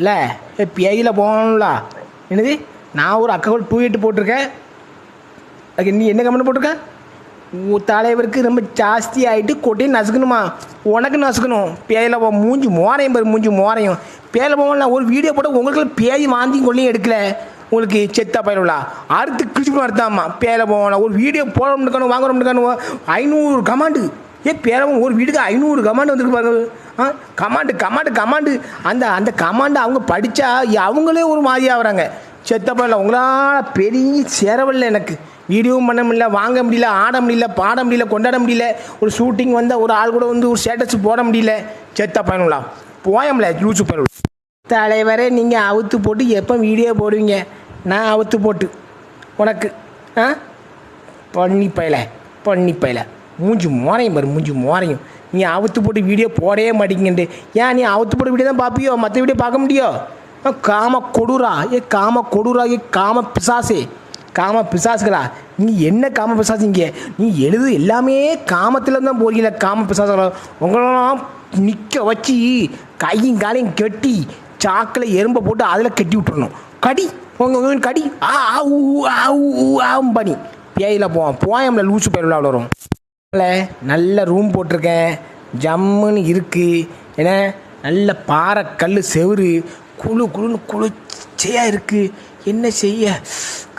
இல்லை ஏ போகணும்ல. என்னது? நான் ஒரு அக்கா கூட டூ எயிட் போட்டிருக்கேன். அதுக்கு நீ என்ன கமெண்ட் போட்டிருக்க? தலைவருக்கு ரொம்ப ஜாஸ்தி ஆகிட்டு கொட்டையும் நசுக்கணுமா? உனக்கு நசுக்கணும். பேயில் போ மூஞ்சி மோரையும் பாரு மூஞ்சி மோரையும். பேயில் போகல ஒரு வீடியோ போட்டு உங்களுக்கு பேய் வாந்தி கொள்ளையும் எடுக்கல. உங்களுக்கு செத்தா பயிலா அறுத்து கிழிச்சு அறுத்தாமா? பேல போகலாம் ஒரு வீடியோ போடணுக்கணும் வாங்கணும்னு ஐநூறு கமாண்டு. ஏ பேரவன் ஒரு வீட்டுக்கு ஐநூறு கமாண்டு வந்துருக்கு பாருங்க கமாண்டு கமாண்டு கமாண்டு. அந்த அந்த கமாண்டு அவங்க படித்தா அவங்களே ஒரு மாதிரியாக வராங்க. செத்த பயில உங்களால் பெரிய சேரவில்லை எனக்கு. வீடியோவும் பண்ண முடியல வாங்க முடியல ஆட முடியல பாட முடியல கொண்டாட முடியல. ஒரு ஷூட்டிங் வந்தால் ஒரு ஆள் கூட வந்து ஒரு ஸ்டேட்டஸ் போட முடியல. செத்த பயனுங்களா போயம்ல லூசு பயனுள்ள தலைவரே நீங்கள் அவுத்து போட்டு எப்போ வீடியோ போடுவீங்க? நான் அவுத்து போட்டு. உனக்கு ஆ? பண்ணி பயல பண்ணி பயலை. மூஞ்சி மோரையும் பாரு மூஞ்சி மோரையும். நீ அவுத்து போட்டு வீடியோ போடவே மாட்டேங்கன்ட்டு ஏன் நீ அவுத்து போட்டு வீடியோ தான் பார்ப்பியோ மற்ற வீடியோ பார்க்க முடியோ? ஆ, காம கொடுரா? ஏ காம கொடுரா? ஏ காம பிசாசே? காம பிசாசுகளா? நீ என்ன காம பிசாசுங்க? நீ எழுது எல்லாமே காமத்தில் தான் போறீங்கள காம பிசாசுகளா? உங்களெல்லாம் நிற்க வச்சு கையும் காலையும் கட்டி சாக்கில் எறும்பை போட்டு அதில் கட்டி விட்டுறணும். கடி உங்க கடி. ஆ ஆ, ஊ ஆ ஊ, ஆ பனி பண்ணி பேயில் போவோம் போயம்ல லூசு பேர் வரும். நல்ல ரூம் போட்டிருக்கேன். ஜம்முன்னு இருக்குது ஏன்னா நல்ல பாறை கல் செவுரு குழு குழுன்னு குளிர்ச்சியாக இருக்குது என்ன செய்ய?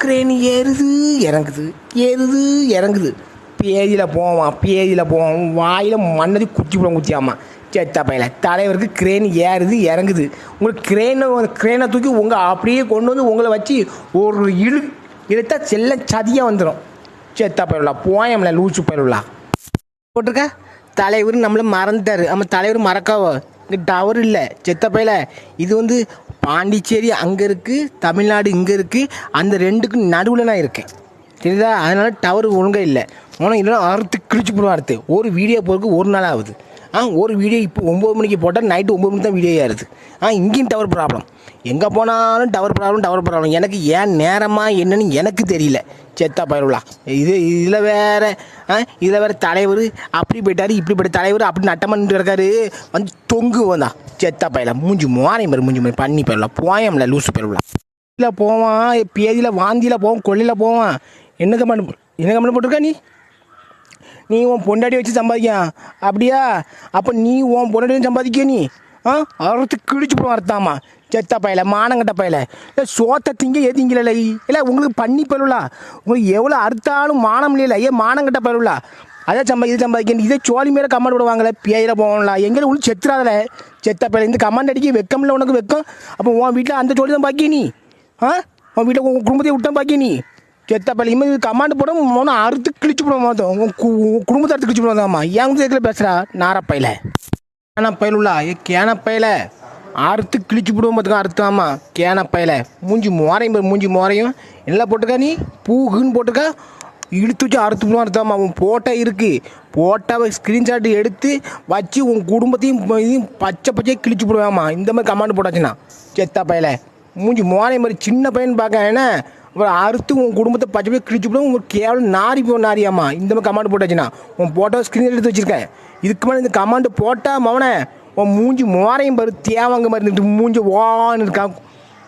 கிரேனி ஏறுது இறங்குது. ஏறுது இறங்குது. பேதியில் போவான் பேதியில் போவான். வாயில் மண்ணதி குச்சி போட குச்சியாமா. செத்த பையில தலைவருக்கு கிரேன் ஏறுது இறங்குது. உங்களுக்கு கிரேனை கிரேனை தூக்கி உங்கள் அப்படியே கொண்டு வந்து உங்களை வச்சு ஒரு இழு இழுத்தா செல்ல சதியாக வந்துடும் சேத்தா பயிலுலா போயம்ல லூசு பயிலுலா போட்டிருக்க? தலைவர் நம்மளை மறந்துட்டாரு. நம்ம தலைவர் மறக்காவோ? இங்கே டவர் இல்லை. செத்த பையில. இது வந்து பாண்டிச்சேரி அங்கே இருக்குது தமிழ்நாடு இங்கே இருக்குது அந்த ரெண்டுக்கும் நடுவில் நான் இருக்கேன். சரிதா அதனால் டவர் ஒழுங்காக இல்லை. ஆனால் இல்லைன்னா அறுத்து கிழிச்சு போடுவோம் அறுத்து ஒரு வீடியோ போகிறதுக்கு ஒரு நாள் ஆகுது. ஆ ஒரு வீடியோ இப்போ ஒம்பது மணிக்கு போட்டால் நைட்டு ஒம்பது மணிக்கு தான் வீடியோ ஆகுது ஆ இங்கேயும் டவர் ப்ராப்ளம் எங்கே போனாலும் டவர் ப்ராப்ளம் டவர் ப்ராப்ளம் எனக்கு ஏன் நேரமாக என்னன்னு எனக்கு தெரியல. செத்தா பயிரலாம் இது இதில் வேற ஆ இதில் வேற தலைவர் அப்படி போயிட்டாரு இப்படி தலைவர் அப்படி நட்டமன்ட்டு இருக்காரு. வந்து தொங்கு வந்தா செத்தா பயில மூஞ்சி மாறி மாதிரி மூஞ்சி மாதிரி பண்ணி போயிடலாம். போயம்ல லூசு போயிடலாம் இல்லை போவான் பேதியில் வாந்தியில் போவான் கொள்ளையில் போவான். என்ன கமெண்ட் என்ன கமெண்ட் போட்டிருக்கா நீ? நீ உன் பொண்டாட்டி வச்சு சம்பாதிக்க அப்படியா? அப்போ நீ உன் பொண்டாட்டி சம்பாதிக்க நீ? ஆ? அறுத்து கிழிச்சு போடும் அறுத்தாமா செத்த பயல மானங்கட்ட பயல. இல்லை சோத்த திங்க ஏ இல்லை உங்களுக்கு பண்ணி பயிலுலா உங்களுக்கு எவ்வளோ அறுத்தாலும் மானம் இல்லையில? ஏன் மானங்கட்ட பயிலுலா அதை சம்பா இது சம்பாதிக்க இதே சோழி மேலே கமெண்ட் விடுவாங்களே பேயில போகணும்ல. எங்கே உள்ள செத்துறாதல செத்த பயல இந்த கமெண்ட் அடிக்க வெக்கம்ல உனக்கு வெக்கம். அப்போ உன் வீட்டில் அந்த சோழி தான் பாக்கி நீ? ஆ? உன் வீட்டில் உன் குடும்பத்தை விட்டான் பாக்கி நீ? செத்த பள்ளி இனிமேல் கமாண்டு போட மோனும் அறுத்து கிழிச்சு போட மாட்டோம் உன் கு- குடும்பத்தை அறுத்து கிழிச்சு போடாதாம்மா ஏன் கேட்கல பேசுகிறா நாரப்பையில. கேன பயலுள்ளா ஏ கேன பயல. அறுத்து கிழிச்சு விடுவோம் பார்த்துக்கோ அறுத்தாமா கேன பயல. மூஞ்சி மோரையும் மூஞ்சி மோரையும். என்ன போட்டுக்கா நீ? பூகுன்னு போட்டுக்கா. இழுத்து வச்சு அறுத்து போடுவோம் அறுத்தாமா உன் போட்டோ இருக்குது போட்டோவை ஸ்க்ரீன்ஷாட் எடுத்து வச்சு உன் குடும்பத்தையும் இதையும் பச்சை பச்சையை கிழிச்சு போடுவாமா இந்த மாதிரி கமாண்ட் போட்டாச்சுன்னா. செத்தா பையில. மூஞ்சி மோனை மாதிரி சின்ன பையன் பார்க்க என்ன? அப்புறம் அறுத்து உன் குடும்பத்தை பச்சை போய் கிழிச்சு போடும் உங்களுக்கு கேவலம் நாரி போ நாரியாம்மா. இந்த மாதிரி கமாண்ட் போட்டாச்சுன்னா உன் போட்டோ ஸ்க்ரீன் எடுத்து வச்சிருக்கேன். இதுக்கு மேலே இந்த கமாண்ட் போட்டால் மவனே உன் மூஞ்சி மோரையும் பாரு தேவாங்க மாதிரி இருந்துட்டு மூஞ்சி வான்னு இருக்கா.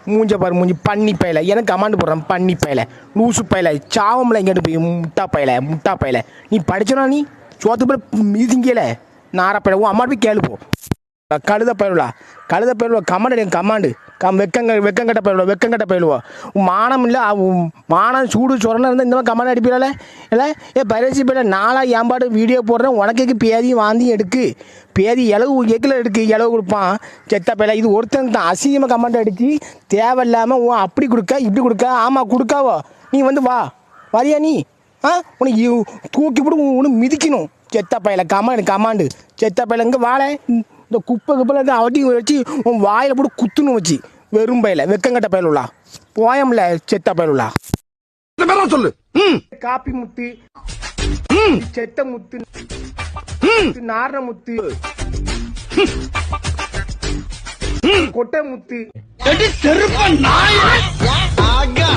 மூஞ்ச பாரு மூஞ்சி பண்ணி பையல. எனக்கு கமாண்ட் போடுறேன் பண்ணி பையல. லூசு பையல. சாவம்ல எங்கிட்டு போய் முட்டா பையல முட்டா பையல. நீ படிச்சனா நீ? சோத்து போய் மீதிங்கல. நாரா பையல உன் அம்மா போய் கேளு போ. கழுத பயிலுவா கழுத பயிலுவா கமாண்டு என் கமாண்டு. கம் வெக்கங்க வெக்கங்கட்ட பயிலுவா வெக்கங்கட்ட பயிலுவா மானம் இல்லை மானம் சூடு சொரணம் இருந்தால் இந்த மாதிரி கமாண்ட் அடிப்பீங்களே இல்லை ஏ பரிசு பயில நாளாக ஏம்பாடு வீடியோ போடுறேன். உனக்கு பேதியும் வாந்தியும் எடுக்கு? பேதி இலவு எக்கில் எடுக்கு? இலவு கொடுப்பான். செத்த பயில இது ஒருத்தன் தான். அசிங்கமாக கமாண்ட் அடித்து தேவையில்லாமல் உன் அப்படி கொடுக்க இப்படி கொடுக்க ஆமாம் கொடுக்காவோ? நீ வந்து வா. வரியா நீ? ஆ? உனக்கு தூக்கி போட்டு உனக்கு மிதிக்கணும். செத்த பையில கமாண்டு கமாண்டு. செத்த பையில இங்கே வாழை. இந்த குப்பை குப்பையில் இருந்து அவட்டி வச்சு உன் வாயில் போட்டு குத்துணும் வச்சு. வெறும் பையில வெக்கங்கட்ட பயிலுள்ளா போயம்ல செத்த பயிலுள்ளா சொல்லு. ம். காப்பி முத்து. செத்த முத்து. நாரண முத்து கொட்டை முத்து. செருப்ப நாய். ஆகா.